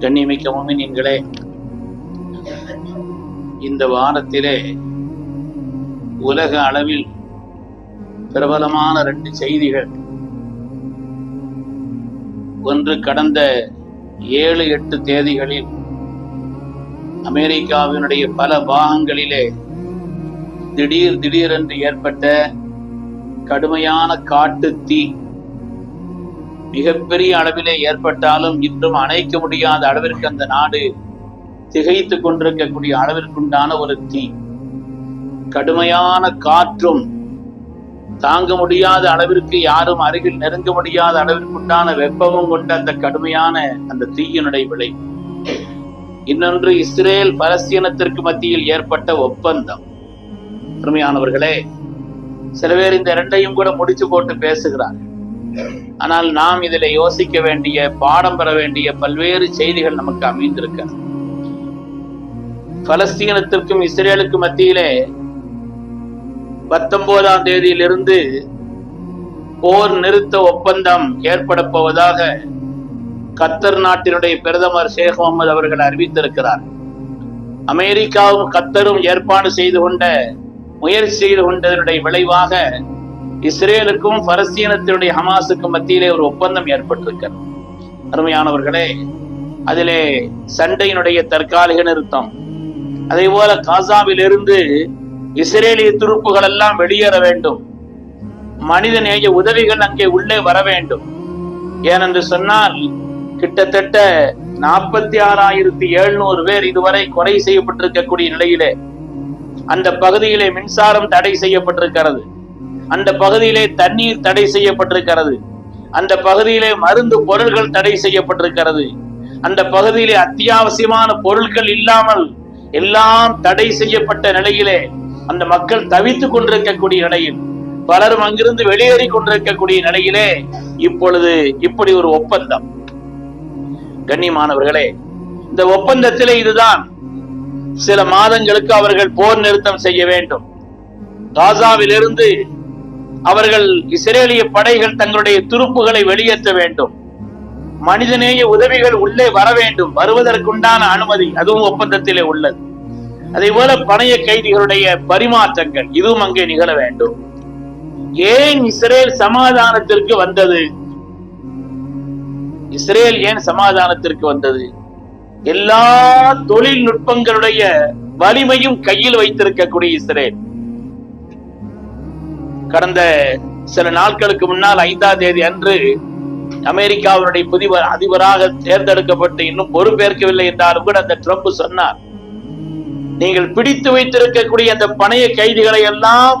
கண்ணியமிக்க மோமினின்களே இந்த வாரத்திலே உலக அளவில் பிரபலமான ரெண்டு செய்திகள். ஒன்று கடந்த ஏழு எட்டு தேதிகளில் அமெரிக்காவினுடைய பல பாகங்களிலே திடீர் திடீரென்று ஏற்பட்ட கடுமையான காட்டு தீ மிகப்பெரிய அளவிலே ஏற்பட்டாலும் இன்றும் அணைக்க முடியாத அளவிற்கு அந்த நாடு திகைத்துக் கொண்டிருக்கக்கூடிய அளவிற்குண்டான ஒரு தீ. கடுமையான காற்றும் தாங்க முடியாத அளவிற்கு யாரும் அருகில் நெருங்க முடியாத அளவிற்குண்டான வெப்பமும் கொண்ட அந்த கடுமையான அந்த தீயினுடைய விளை இன்னொன்று இஸ்ரேல் பலஸ்தீனத்திற்கு மத்தியில் ஏற்பட்ட ஒப்பந்தம். அருமையானவர்களே சில பேர் இந்த இரண்டையும் கூட முடிச்சு போட்டு பேசுகிறார்கள். ஆனால் நாம் இதில் யோசிக்க வேண்டிய பாடம் பெற வேண்டிய பல்வேறு செய்திகள் நமக்கு அமைந்திருக்க. பலஸ்தீனத்திற்கும் இஸ்ரேலுக்கும் மத்தியிலே பத்தொன்பதாம் தேதியிலிருந்து போர் நிறுத்த ஒப்பந்தம் ஏற்பட போவதாக கத்தர் நாட்டினுடைய பிரதமர் ஷேக் முகமது அவர்கள் அறிவித்திருக்கிறார். அமெரிக்காவும் கத்தரும் ஏற்பாடு செய்து கொண்ட முயற்சி செய்து கொண்டதனுடைய விளைவாக இஸ்ரேலுக்கும் பலஸ்தீனத்தினுடைய ஹமாஸுக்கும் மத்தியிலே ஒரு ஒப்பந்தம் ஏற்பட்டிருக்கிறது. அருமையானவர்களே அதிலே சண்டையினுடைய தற்காலிக நிறுத்தம். அதே போல காசாவிலிருந்து இஸ்ரேலிய துருப்புகள் எல்லாம் வெளியேற வேண்டும். மனித நேய உதவிகள் அங்கே உள்ளே வர வேண்டும். ஏனென்று சொன்னால் கிட்டத்தட்ட நாற்பத்தி ஆறாயிரத்தி எழுநூறு பேர் இதுவரை கொலை செய்யப்பட்டிருக்கக்கூடிய நிலையிலே அந்த பகுதியிலே மின்சாரம் தடை செய்யப்பட்டிருக்கிறது. அந்த பகுதியிலே தண்ணீர் தடை செய்யப்பட்டிருக்கிறது. அந்த பகுதியிலே மருந்து பொருள்கள் தடை செய்யப்பட்டிருக்கிறது. அந்த பகுதியிலே அத்தியாவசியமான பொருட்கள் இல்லாமல் எல்லாம் தடை செய்யப்பட்ட நிலையிலே அந்த மக்கள் தவித்துக் கொண்டிருக்கக்கூடிய நிலையில் பலரும் அங்கிருந்து வெளியேறி கொண்டிருக்கக்கூடிய நிலையிலே இப்பொழுது இப்படி ஒரு ஒப்பந்தம். கண்ணியமானவர்களே இந்த ஒப்பந்தத்திலே இதுதான் சில மாதங்களுக்கு அவர்கள் போர் நிறுத்தம் செய்ய வேண்டும். காசாவிலிருந்து அவர்கள் இஸ்ரேலிய படைகள் தங்களுடைய துருப்புகளை வெளியேற்ற வேண்டும். மனிதநேய உதவிகள் உள்ளே வர வேண்டும். வருவதற்குண்டான அனுமதி அதுவும் ஒப்பந்தத்திலே உள்ளது. அதே போல பணைய கைதிகளுடைய பரிமாற்றங்கள் இதுவும் அங்கே நிகழ வேண்டும். ஏன் இஸ்ரேல் சமாதானத்திற்கு வந்தது? இஸ்ரேல் ஏன் சமாதானத்திற்கு வந்தது? எல்லா தொழில்நுட்பங்களுடைய வலிமையும் கையில் வைத்திருக்கக்கூடிய இஸ்ரேல். கடந்த சில நாட்களுக்கு முன்னால் ஐந்தாம் தேதி அன்று அமெரிக்காவினுடைய புதிய அதிபராக தேர்ந்தெடுக்கப்பட்டு இன்னும் பொறுப்பேற்கவில்லை என்றாலும் கூட அந்த ட்ரம்ப் சொன்னார். நீங்கள் பிடித்து வைத்திருக்கக்கூடிய அந்த பணைய கைதிகளை எல்லாம்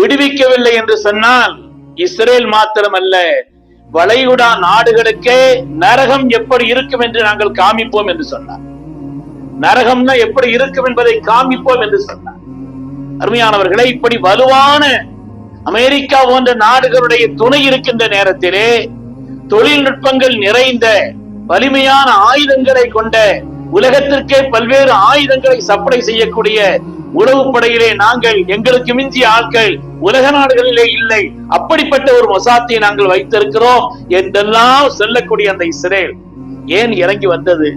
விடுவிக்கவில்லை என்று சொன்னால் இஸ்ரேல் மாத்திரமல்ல வளைகுடா நாடுகளுக்கே நரகம் எப்படி இருக்கும் என்று நாங்கள் காமிப்போம் என்று சொன்னார். நரகம்னா எப்படி இருக்கும் என்பதை காமிப்போம் என்று சொன்னார். அருமையானவர்களை இப்படி வலுவான அமெரிக்கா போன்ற நாடுகளுடைய துணை இருக்கின்ற நேரத்திலே தொழில்நுட்பங்கள் நிறைந்த வலிமையான ஆயுதங்களை கொண்ட உலகத்திற்கே பல்வேறு ஆயுதங்களை சப்ளை செய்யக்கூடிய உளவு படையிலே நாங்கள் எங்களுக்கு மிஞ்சிய ஆட்கள் உலக நாடுகளிலே இல்லை. அப்படிப்பட்ட ஒரு மொசாத்தை நாங்கள் வைத்திருக்கிறோம் என்றெல்லாம் சொல்லக்கூடிய அந்த இஸ்ரேல் ஏன் இறங்கி வந்தது?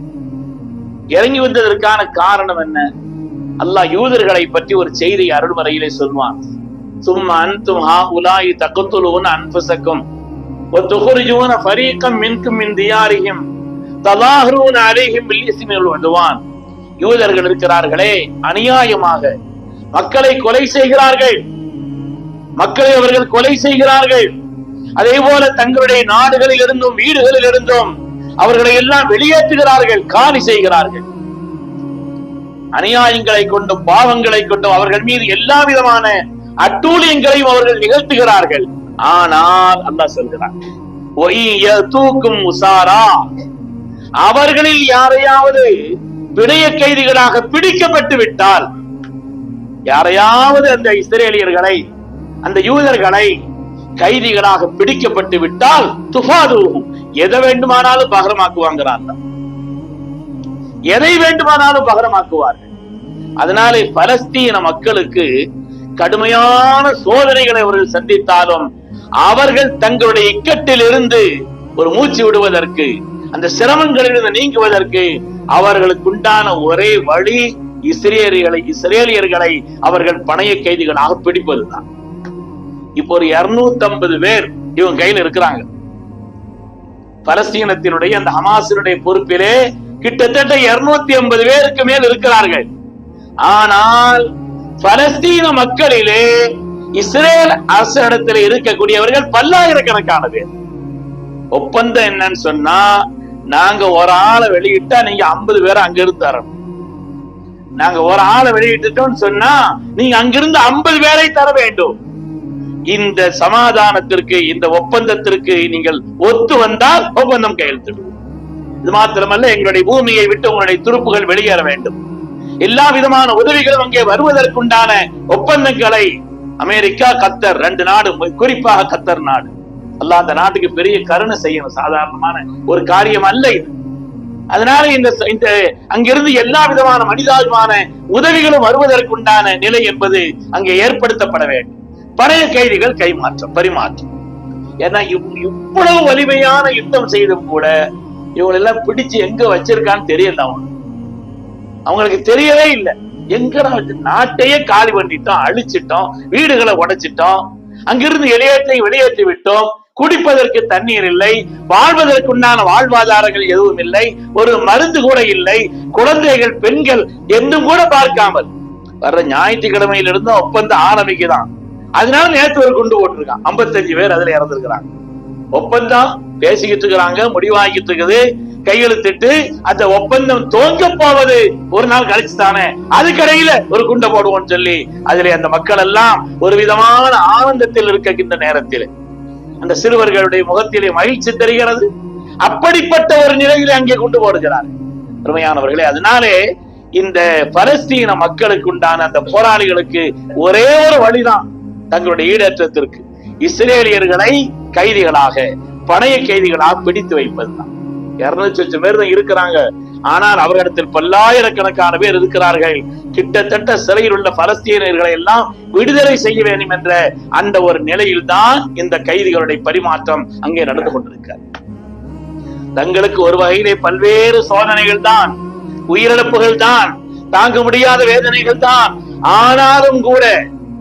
இறங்கி வந்ததற்கான காரணம் என்ன? அல்லாஹ் யூதர்களை பற்றி ஒரு செய்தி அருள்மறையிலே சொல்வான் சும்மா அன்தும் ஹா உலாயி தகுத்துலூன் அன்புசக்கும் وتخرجون فريقا منكم من ديارهم تظاهرون عليهم بالاسم والعدوان யூதர்கள் இருக்கிறார்களே அநியாயமாக மக்களை கொலை செய்கிறார்கள் மக்களை அவர்கள் கொலை செய்கிறார்கள் அதே போல தங்களுடைய நாடுகளில் இருந்தும் வீடுகளில் இருந்தும் அவர்களை எல்லாம் வெளியேற்றுகிறார்கள் காலி செய்கிறார்கள் அநியாயங்களை கொண்டும் பாவங்களை கொண்டும் அவர்கள் மீது எல்லா விதமான அட்டூழியங்களையும் அவர்கள் நிகழ்த்துகிறார்கள். ஆனால் அல்லாஹ் சொல்கிறார் தூக்கும் உசாரா? அவர்களில் யாரையாவது பிணைய கைதிகளாக பிடிக்கப்பட்டு விட்டால் யாரையாவது அந்த இஸ்ரேலியர்களை அந்த யூதர்களை கைதிகளாக பிடிக்கப்பட்டு விட்டால் துபாது எதை வேண்டுமானாலும் பகரமாக்குவாங்கிறார் எதை வேண்டுமானாலும் பகரமாக்குவார்கள். அதனாலே பலஸ்தீன மக்களுக்கு கடுமையான சோதனைகளை அவர்கள் சந்தித்தாலும் அவர்கள் தங்களுடைய இக்கட்டில் இருந்து ஒரு மூச்சு விடுவதற்கு அந்த சிரமங்களிலிருந்து நீங்குவதற்கு அவர்களுக்கு உண்டான ஒரே வழி இஸ்ரேலியர்களை இஸ்ரேலியர்களை அவர்கள் பணைய கைதிகளாக பிடிப்பதுதான். இப்போ ஒரு இருநூத்தி ஐம்பது பேர் இவங்க கையில இருக்கிறாங்க. பலஸ்தீனத்தினுடைய அந்த ஹமாசினுடைய பொறுப்பிலே கிட்டத்தட்ட இருநூத்தி ஐம்பது பேருக்கு மேல் இருக்கிறார்கள். ஆனால் பலஸ்தீன மக்களிலே இஸ்ரேல் அரசிடத்தில் இருக்கக்கூடியவர்கள் பல்லாயிரக்கணக்கான பேர். ஒப்பந்தம் என்னன்னு சொன்னா நாங்க ஒரு ஆளை வெளியிட்டா நீங்க ஐம்பது பேரை அங்கிருந்து தரணும். நாங்க ஒரு ஆளை வெளியிட்டுட்டோம்னு சொன்னா நீங்க அங்கிருந்து ஐம்பது பேரை தர வேண்டும். இந்த சமாதானத்திற்கு இந்த ஒப்பந்தத்திற்கு நீங்கள் ஒத்து வந்தால் ஒப்பந்தம் கையெழுத்திடும். இது மாத்திரமல்ல எங்களுடைய பூமியை விட்டு உங்களுடைய துருப்புகள் வெளியேற வேண்டும். எல்லா விதமான உதவிகளும் அங்கே வருவதற்குண்டான ஒப்பந்தங்களை அமெரிக்கா கத்தர் ரெண்டு நாடு குறிப்பாக கத்தர் நாடு. அல்ல அந்த நாட்டுக்கு பெரிய கருணை செய்யணும் சாதாரணமான ஒரு காரியம் அல்ல இது. அதனால இந்த இந்த அங்கிருந்து எல்லா விதமான மனிதாபிமான உதவிகளும் வருவதற்குண்டான நிலை என்பது அங்கே ஏற்படுத்தப்பட வேண்டும். பழைய கைதிகள் கைமாற்றம் பரிமாற்றம். ஏன்னா இவ்வளவு வலிமையான யுத்தம் செய்தும் கூட இவங்க எல்லாம் பிடிச்சு எங்க வச்சிருக்கான்னு தெரியல அவனுக்கு அவங்களுக்கு தெரியவே இல்லை. எங்கடா வச்சு நாட்டையே காலி பண்ணிட்டோம் அழிச்சிட்டோம் வீடுகளை உடைச்சிட்டோம். அங்கிருந்து வெளியேற்றி வெளியேற்றி விட்டோம். குடிப்பதற்கு தண்ணீர் இல்லை. வாழ்வதற்குண்டான வாழ்வாதாரங்கள் எதுவும் இல்லை. ஒரு மருந்து கூட இல்லை. குழந்தைகள் பெண்கள் என்றும் கூட பார்க்காமல். வர்ற ஞாயிற்றுக்கிழமையிலிருந்து ஒப்பந்தம் ஆரம்பிக்குதான். அதனால நேற்று ஒரு குண்டு போட்டிருக்கான். 55 பேர் அதுல இறந்திருக்கிறாங்க. ஒப்பந்தம்? பேசிக்கிட்டு இருக்கிறாங்க முடிவாகிட்டு இருக்குது கையெழுத்திட்டு அந்த ஒப்பந்தம் தோங்க போவது ஒரு நாள் கழிச்சு தானே. அதுக்கடையில ஒரு குண்டை போடுவோம்னு சொல்லி அதுல அந்த மக்கள் எல்லாம் ஒரு விதமான ஆனந்தத்தில் இருக்கின்ற நேரத்தில் அந்த சிறுவர்களுடைய முகத்திலே மகிழ்ச்சி தெரிகிறது. அப்படிப்பட்ட ஒரு நிலையில அங்கே கொண்டு போடுகிறார். பெருமையானவர்களே அதனாலே இந்த பலஸ்தீன மக்களுக்கு உண்டான அந்த போராளிகளுக்கு ஒரே ஒரு வழிதான் தங்களுடைய ஈடேற்றத்திற்கு. இஸ்ரேலியர்களை கைதிகளாக பழைய கைதிகளா பிடித்து வைப்பதுதான். இருநூத்தி லட்சம் பேர் தான் இருக்கிறாங்க. ஆனால் அவர்களிடத்தில் பல்லாயிரக்கணக்கான பேர் இருக்கிறார்கள். கிட்டத்தட்ட சிறையில் உள்ள பலஸ்தீனர்களை எல்லாம் விடுதலை செய்ய வேண்டும் என்ற அந்த ஒரு நிலையில் தான் இந்த கைதிகளுடைய பரிமாற்றம் அங்கே நடந்து கொண்டிருக்கிறது. தங்களுக்கு ஒரு வகையிலே பல்வேறு சோதனைகள் தான் உயிரிழப்புகள் தான் தாங்க முடியாத வேதனைகள் தான். ஆனாலும் கூட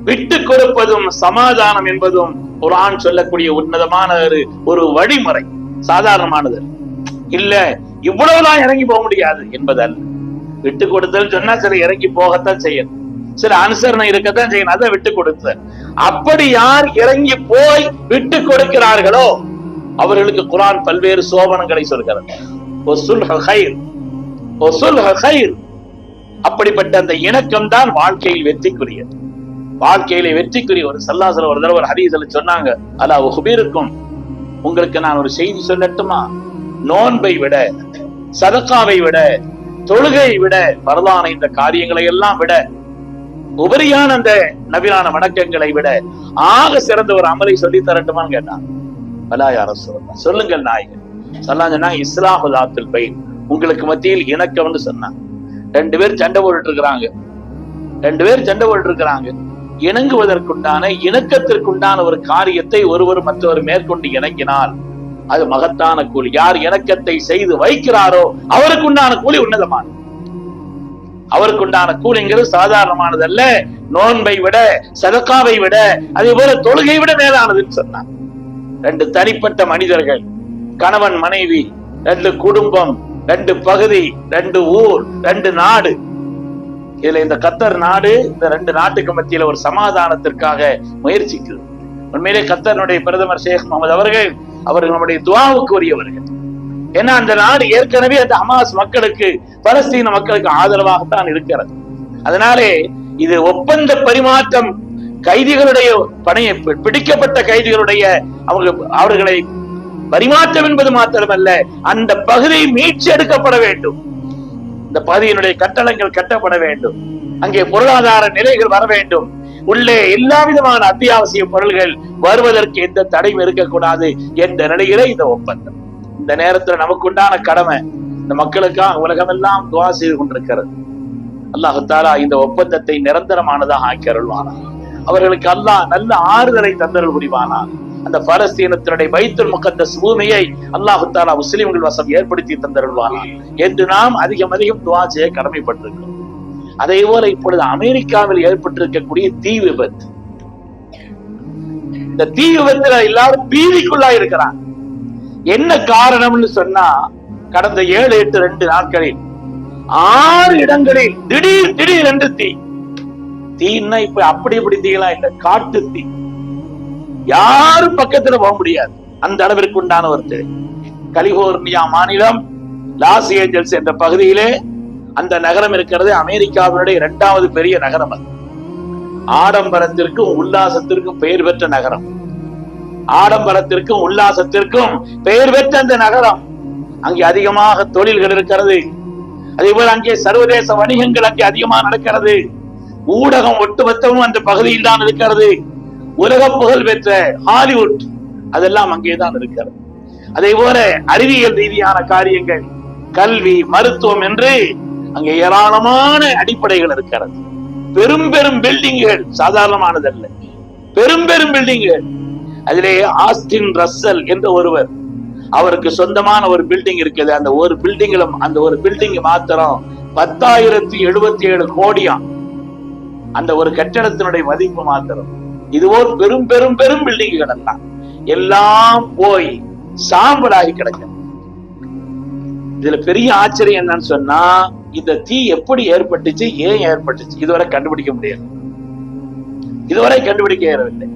விட்டு கொடுப்பதும் சமாதானம் என்பதும் குரான் சொல்லக்கூடிய உன்னதமான ஒரு ஒரு வழிமுறை சாதாரணமானது. இல்ல இவ்வளவுதான் இறங்கி போக முடியாது என்பதல்ல விட்டு கொடுத்தல் சொன்னா சில இறங்கி போகத்தான் செய்யணும். சில அனுசரணை இருக்கத்தான் செய்யணும். அதை விட்டு கொடுத்தல். அப்படி யார் இறங்கி போய் விட்டு கொடுக்கிறார்களோ அவர்களுக்கு குரான் பல்வேறு சோபனங்களை சொல்கிறது. அப்படிப்பட்ட அந்த இணக்கம் தான் வாழ்க்கையில் வெற்றிக்குரியது. வாழ்க்கையில வெற்றிக்குரிய ஒரு சல்லாசல ஒரு தடவை ஒரு ஹதீஸ்ல சொன்னாங்க. அலா உஹ்பீருக்கும். உங்களுக்கு நான் ஒரு செய்தி சொல்லட்டுமா? நோன்பை விட சதக்காவை விட தொழுகை விட வரலான இந்த காரியங்களை எல்லாம் விட உபரியான அந்த நவீனான வணக்கங்களை விட ஆக சிறந்த ஒரு அமலை சொல்லி தரட்டுமான்னு கேட்டான். பலா யார சொல்லலாம் சொல்லுங்கள் நாயகன். சொல்லாம் சொன்னா இஸ்லாஹுலாத்தில் பை உங்களுக்கு மத்தியில் இணக்கம்னு சொன்னான். ரெண்டு பேர் சண்டை போட்டுட்டு இருக்கிறாங்க. ரெண்டு பேர் சண்டை போட்டுட்டு இருக்கிறாங்க. இணங்குவதற்குண்டான இணக்கத்திற்குண்டான ஒரு காரியத்தை ஒருவர் மற்றவர் மேற்கொண்டு இணங்கினால் அது மகத்தான கூலி. யார் இணக்கத்தை செய்து வைக்கிறாரோ அவருக்குண்டான கூலி உன்னதமான அவருக்குண்டான கூலிங்கிறது சாதாரணமானது அல்ல நோன்பை விட சதக்காவை விட அதே போல தொழுகை விட மேலானதுன்னு சொன்னான் ரெண்டு தனிப்பட்ட மனிதர்கள் கணவன் மனைவி ரெண்டு குடும்பம் ரெண்டு பகுதி ரெண்டு ஊர் ரெண்டு நாடு இதுல இந்த கத்தர் நாடு இந்த ரெண்டு நாட்டுக்கு மத்தியில ஒரு சமாதானத்திற்காக முயற்சிக்குது உண்மையிலே கத்தருடைய பிரதமர் ஷேக் முகமது அவர்கள் அவர்கள் நம்முடைய துவாவுக்கு உரியவர்கள். ஏன்னா அந்த நாடு ஏற்கனவே அந்த ஹமாஸ் மக்களுக்கு பலஸ்தீன மக்களுக்கு ஆதரவாகத்தான் இருக்கிறது. அதனாலே இது ஒப்பந்த பரிமாற்றம் கைதிகளுடைய பணியை பிடிக்கப்பட்ட கைதிகளுடைய அவங்க அவர்களை பரிமாற்றம் என்பது மாத்திரமல்ல அந்த பகுதி மீட்சி எடுக்கப்பட வேண்டும். இந்த பகுதியினுடைய கட்டடங்கள் கட்டப்பட வேண்டும். அங்கே பொருளாதார நிலைகள் வர வேண்டும். உள்ளே எல்லா விதமான அத்தியாவசிய பொருள்கள் வருவதற்கு எந்த தடையும் இருக்கக்கூடாது என்ற நிலையிலே இந்த ஒப்பந்தம். இந்த நேரத்துல நமக்கு உண்டான கடமை இந்த மக்களுக்காக உலகமெல்லாம் துவா செய்து கொண்டிருக்கிறது. அல்லாஹு தாலா இந்த ஒப்பந்தத்தை நிரந்தரமானதாக ஆக்கி அருள்வானா அவர்களுக்கு அல்லாஹ் நல்ல ஆறுதலை தந்தருள் புரிவானா அந்த பலஸ்தீனத்தினுடைய பைத்துல் முகத்தஸ் பூமியை அல்லாஹு தாலா முஸ்லிம்கள் வசம் ஏற்படுத்தி தந்தருள்வானா? என்று நாம் அதிகம் அதிகம் துவா செய்ய கடமைப்பட்டிருக்கிறோம். அதே போல இப்பொழுது அமெரிக்காவில் ஏற்பட்டிருக்கக்கூடிய தீ விபத்து. இந்த தீ விபத்துல எல்லாரும் பீதிக்குள்ளா இருக்கிறாங்க. என்ன காரணம்னு சொன்னா கடந்த ஏழு எட்டு ரெண்டு நாட்களில் ஆறு இடங்களில் திடீர் திடீர் என்று தீ. தீன்னா இப்ப அப்படி இப்படி தீயலாம் இல்ல காட்டு தீ. யாரும் பக்கத்துல போக முடியாது. அந்த அளவிற்கு உண்டான ஒரு தெளிவு கலிபோர்னியா மாநிலம் லாஸ் ஏஞ்சல்ஸ் என்ற பகுதியிலே அந்த நகரம் இருக்கிறது. அமெரிக்காவினுடைய இரண்டாவது பெரிய நகரம் அது. ஆடம்பரத்திற்கும் உல்லாசத்திற்கும் பெயர் பெற்ற நகரம். ஆடம்பரத்திற்கும் உல்லாசத்திற்கும் பெயர் பெற்ற அந்த நகரம். அங்கே அதிகமாக தொழில்கள் இருக்கிறது. அதே போல அங்கே சர்வதேச வணிகங்கள் அங்கே அதிகமாக நடக்கிறது. ஊடகம் ஒட்டுமொத்தமும் அந்த பகுதியில் தான் இருக்கிறது. உலக புகழ் பெற்ற ஹாலிவுட். அதெல்லாம் அங்கேதான் இருக்கிறது. அதே போல அறிவியல் ரீதியான காரியங்கள் கல்வி மருத்துவம் என்று அங்கே ஏராளமான அடிப்படைகள் இருக்கிறது. பெரும் பெரும் பில்டிங்குகள் சாதாரணமானதல்ல. பெரும் பெரும் பில்டிங்குகள். அதிலே ஆஸ்டின் ரஸ்ஸல் என்ற ஒருவர் அவருக்கு சொந்தமான ஒரு பில்டிங் இருக்குது. அந்த ஒரு பில்டிங்கிலும் அந்த ஒரு பில்டிங் மாத்திரம் பத்தாயிரத்தி எழுபத்தி ஏழு கோடியாம் அந்த ஒரு கட்டடத்தினுடைய மதிப்பு மாத்திரம். இதுவோர் பெரும் பெரும் பெரும் பில்டிங் கிடந்தான். எல்லாம் போய் சாம்பலாகி கிடக்கும் இதுல பெரிய ஆச்சரியம் என்னன்னு சொன்னா இந்த தீ எப்படி ஏற்பட்டுச்சு ஏன் ஏற்பட்டுச்சு இதுவரை கண்டுபிடிக்க முடியாது இதுவரை கண்டுபிடிக்க இயலவில்லை.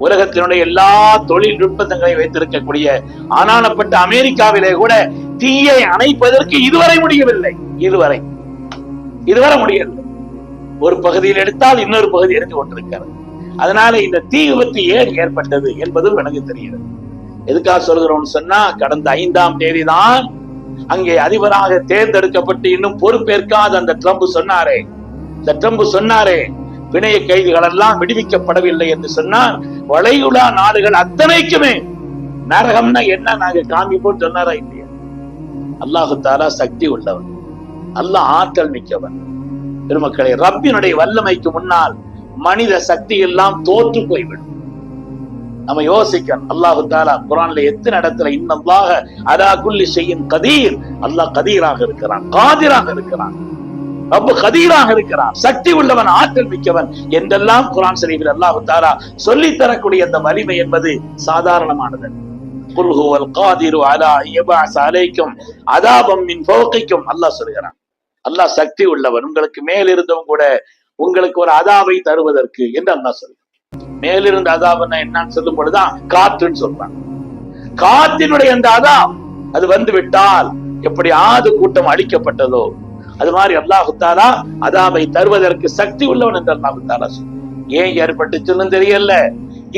உலகத்தினுடைய எல்லா தொழில்நுட்பங்களை வைத்திருக்கக்கூடிய ஆனானப்பட்ட அமெரிக்காவிலே கூட தீயை அணைப்பதற்கு இதுவரை முடியவில்லை. இதுவரை. இதுவரை முடியவில்லை. ஒரு பகுதியில் எடுத்தால் இன்னொரு பகுதி எடுத்து கொண்டிருக்கிறது. அதனால இந்த தீ விபத்து ஏன் ஏற்பட்டது என்பதும் எனக்கு தெரிகிறது எதுக்காக சொல்கிறோம்னு சொன்னா கடந்த ஐந்தாம் தேதி தான் அங்கே அதிபராக தேர்ந்தெடுக்கப்பட்டு இன்னும் பொறுப்பேற்காத அந்த ட்ரம்ப் சொன்னாரே. இந்த ட்ரம்ப் சொன்னாரே பிணைய கைதிகள் எல்லாம் விடுவிக்கப்படவில்லை என்று சொன்னார். வளைகுடா நாடுகள் அத்தனைக்குமே நரகம்னா என்ன? நாங்க காமிப்போம் சொன்னாரா இல்லையா? அல்லாஹு தாலா சக்தி உள்ளவன். அல்லாஹ் ஆற்றல் மிக்கவன். பெருமக்களை ரப்பினுடைய வல்லமைக்கு முன்னால் மனித சக்தி எல்லாம் தோற்று போய்விடும். நம்ம யோசிக்கணும். அல்லாஹு தாலா குரான்ல எத்தனை இடத்துல இன்னல்லாக அதா குல்லி செய்யும் கதீர்? அல்லாஹ் கதீராக இருக்கிறான் காதிராக இருக்கிறான். ரொம்ப கதீராக இருக்கிறான். சக்தி உள்ளவன் ஆற்றல் மிக்கவன் என்றெல்லாம் குரான் சரீபில் அல்லாஹு தாலா சொல்லி தரக்கூடிய அந்த வலிமை என்பது சாதாரணமானது. குல்ஹுவல் காதிரு அலா யபஅஸ் அலைக்கும் அதாபம் மின் போக்கைக்கும் அல்லாஹ் சொல்கிறான் அல்லாஹ் சக்தி உள்ளவன் உங்களுக்கு மேலிருந்தவங்க கூட உங்களுக்கு ஒரு அதாவை தருவதற்கு என்று அண்ணா சொல்கிறான் மேலிருந்து அதாபன்னா என்னன்னு சொல்லும் பொழுதுதான் காற்றுன்னு சொல்றாங்க. காத்தினுடைய அந்த அதா அது வந்து விட்டால் எப்படி ஆது கூட்டம் அழிக்கப்பட்டதோ அது மாதிரி அல்லாஹு அதாவை தருவதற்கு சக்தி உள்ளவன் என்று அல்லாஹு தாலா சொல்றான். ஏன் ஏற்பட்டுச்சுன்னு தெரியல.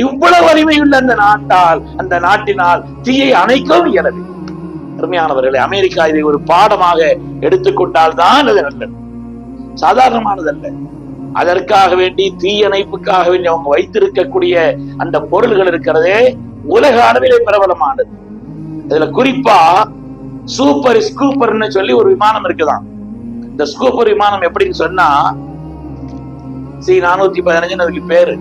இவ்வளவு வலிமையுள்ள அந்த நாட்டால் அந்த நாட்டினால் தீயை அணைக்கவும் இயலது அருமையானவர்களே அமெரிக்கா இதை ஒரு பாடமாக எடுத்துக்கொண்டால் தான் அது நல்லது. சாதாரணமானதல்ல. அதற்காக வேண்டி தீயணைப்புக்காக வேண்டி அவங்க வைத்திருக்கக்கூடிய அந்த பொருள்கள் இருக்கிறதே உலக அளவிலே பிரபலமானது. இதுல குறிப்பா சூப்பர் ஸ்கூப்பர்னு சொல்லி ஒரு விமானம் இருக்குதான். இந்த ஸ்கூப்பர் விமானம் எப்படின்னு சொன்னா சி நானூத்தி பதினஞ்சுன்னு அதுக்கு பேரு.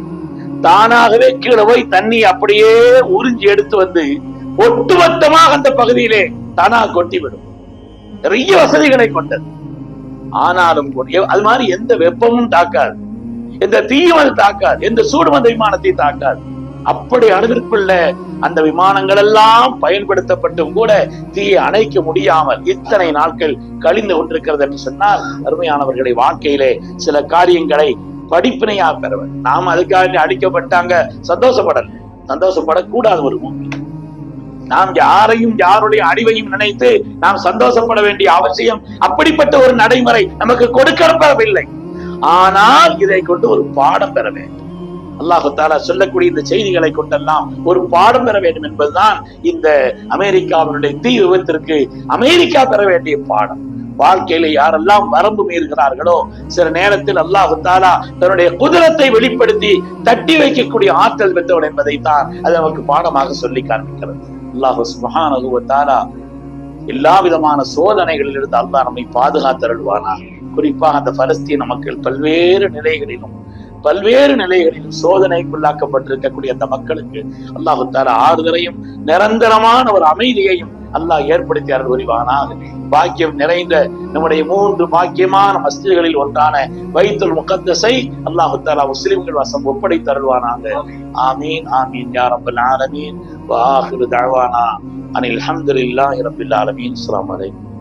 தானாகவே கீழே போய் தண்ணி அப்படியே உறிஞ்சி எடுத்து வந்து ஒட்டுமொத்தமாக அந்த பகுதியிலே தானாக கொட்டி விடும் நிறைய வசதிகளை கொண்டது. ஆனாலும் கூட அது மாதிரி எந்த வெப்பமும் தாக்காது. எந்த தீயும் அது தாக்காது. எந்த சூடும் அந்த விமானத்தை தாக்காது. அப்படி அளவிற்குள்ள அந்த விமானங்கள் எல்லாம் பயன்படுத்தப்பட்டும் கூட தீயை அணைக்க முடியாமல் இத்தனை நாட்கள் கழிந்து கொண்டிருக்கிறது என்று சொன்னால் அருமையானவர்களை வாழ்க்கையிலே சில காரியங்களை படிப்பினையா பெறவர் நாம் அதுக்காக அடிக்கப்பட்டாங்க சந்தோஷப்படல. சந்தோஷப்படக்கூடாது ஒரு பூமி நாம் யாரையும் யாருடைய அழிவையும் நினைத்து நாம் சந்தோஷப்பட வேண்டிய அவசியம் அப்படிப்பட்ட ஒரு நடைமுறை நமக்கு கொடுக்கப்படவில்லை. ஆனால் இதை கொண்டு ஒரு பாடம் பெற வேண்டும். அல்லாஹு தாலா சொல்லக்கூடிய இந்த செய்திகளை கொண்டெல்லாம் ஒரு பாடம் பெற வேண்டும் என்பதுதான் இந்த அமெரிக்காவினுடைய தீ விபத்திற்கு அமெரிக்கா பெற வேண்டிய பாடம். வாழ்க்கையில யாரெல்லாம் வரம்பு மீறுகிறார்களோ சில நேரத்தில் அல்லாஹு தாலா தன்னுடைய குதிரத்தை வெளிப்படுத்தி தட்டி வைக்கக்கூடிய ஆற்றல் பெற்றவன் என்பதைத்தான் அது நமக்கு பாடமாக சொல்லி காண்பிக்கிறது. அல்லாஹு சுபஹானஹு எல்லா விதமான சோதனைகளில் இருந்து அல்லாஹ் நம்மை பாதுகாத்தருள்வானா? குறிப்பாக அந்த பலஸ்தீன மக்கள் பல்வேறு நிலைகளிலும் பல்வேறு நிலைகளிலும் சோதனைக்குள்ளாக்கப்பட்டிருக்கக்கூடிய அந்த மக்களுக்கு அல்லாஹு தாலா ஆறுதலையும் நிரந்தரமான ஒரு அமைதியையும் அல்லாஹ் ஏற்படுத்தி அருள் புரிவானாக பாக்கியம் நிறைந்த நம்முடைய மூன்று பாக்கியமான மஸ்ஜிதுகளில் ஒன்றான வைத்துல் முகத்தசை அல்லாஹு தாலா முஸ்லிம்கள் வாசம் ஒப்படைத்து அருள்வானாக. ஆமீன் ஆமீன். யார் அப்பல் ஆலமீன். வாஹிரு தாழ்வானா அனில் ஹம்துலில்லாஹி ரப்பில் ஆலமீன். அஸ்ஸலாமு அலைக்கும்.